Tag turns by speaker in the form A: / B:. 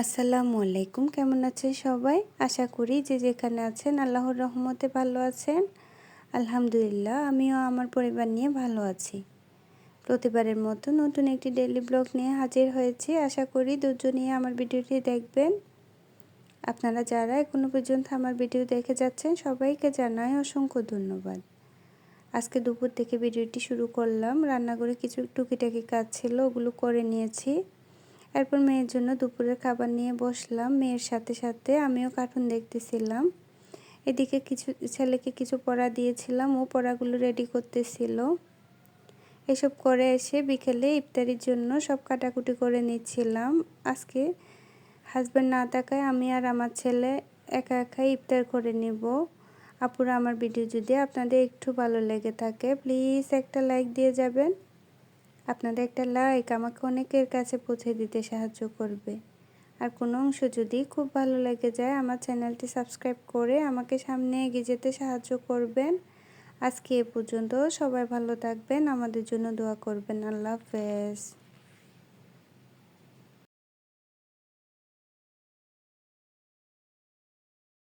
A: আসসালামু আলাইকুম, কেমন আছেন সবাই? আশা করি যে যেখানে আছেন আল্লাহর রহমতে ভালো আছেন। আলহামদুলিল্লাহ, আমিও আমার পরিবার নিয়ে ভালো আছি। প্রতিবারের মতো নতুন একটি ডেলি ব্লগ নিয়ে হাজির হয়েছি। আশা করি দুজনেই আমার ভিডিওটি দেখবেন। আপনারা যারা এখনও পর্যন্ত আমার ভিডিও দেখে যাচ্ছেন, সবাইকে জানাই অসংখ্য ধন্যবাদ। আজকে দুপুর থেকে ভিডিওটি শুরু করলাম। রান্নাঘরে কিছু টুকিটাকি কাজ ছিল, ওগুলো করে নিয়েছি। এরপর মেয়ের জন্য দুপুরের খাবার নিয়ে বসলাম। মেয়ের সাথে সাথে আমিও কার্টুন দেখতেছিলাম। এদিকে কিছু ছেলেকে কিছু পড়া দিয়েছিলাম, ও পড়াগুলো রেডি করতেছিল। এসব করে এসে বিকেলে ইফতারির জন্য সব কাটাকুটি করে নিচ্ছিলাম। আজকে হাজব্যান্ড না থাকায় আমি আর আমার ছেলে একা একাই ইফতার করে নিব। আপুরা আমার ভিডিও যদি আপনাদের একটু ভালো লেগে থাকে প্লিজ একটা লাইক দিয়ে যাবেন। আপনাদের একটা লাইক আমাকে অনেকের কাছে পৌঁছে দিতে সাহায্য করবে। আর কোনো অংশ যদি খুব ভালো লেগে যায়, আমার চ্যানেলটি সাবস্ক্রাইব করে আমাকে সামনে এগিয়ে যেতে সাহায্য করবেন। আজকে এ পর্যন্ত সবাই ভালো থাকবেন, আমাদের জন্য দোয়া করবেন। আল্লাহ হাফেজ।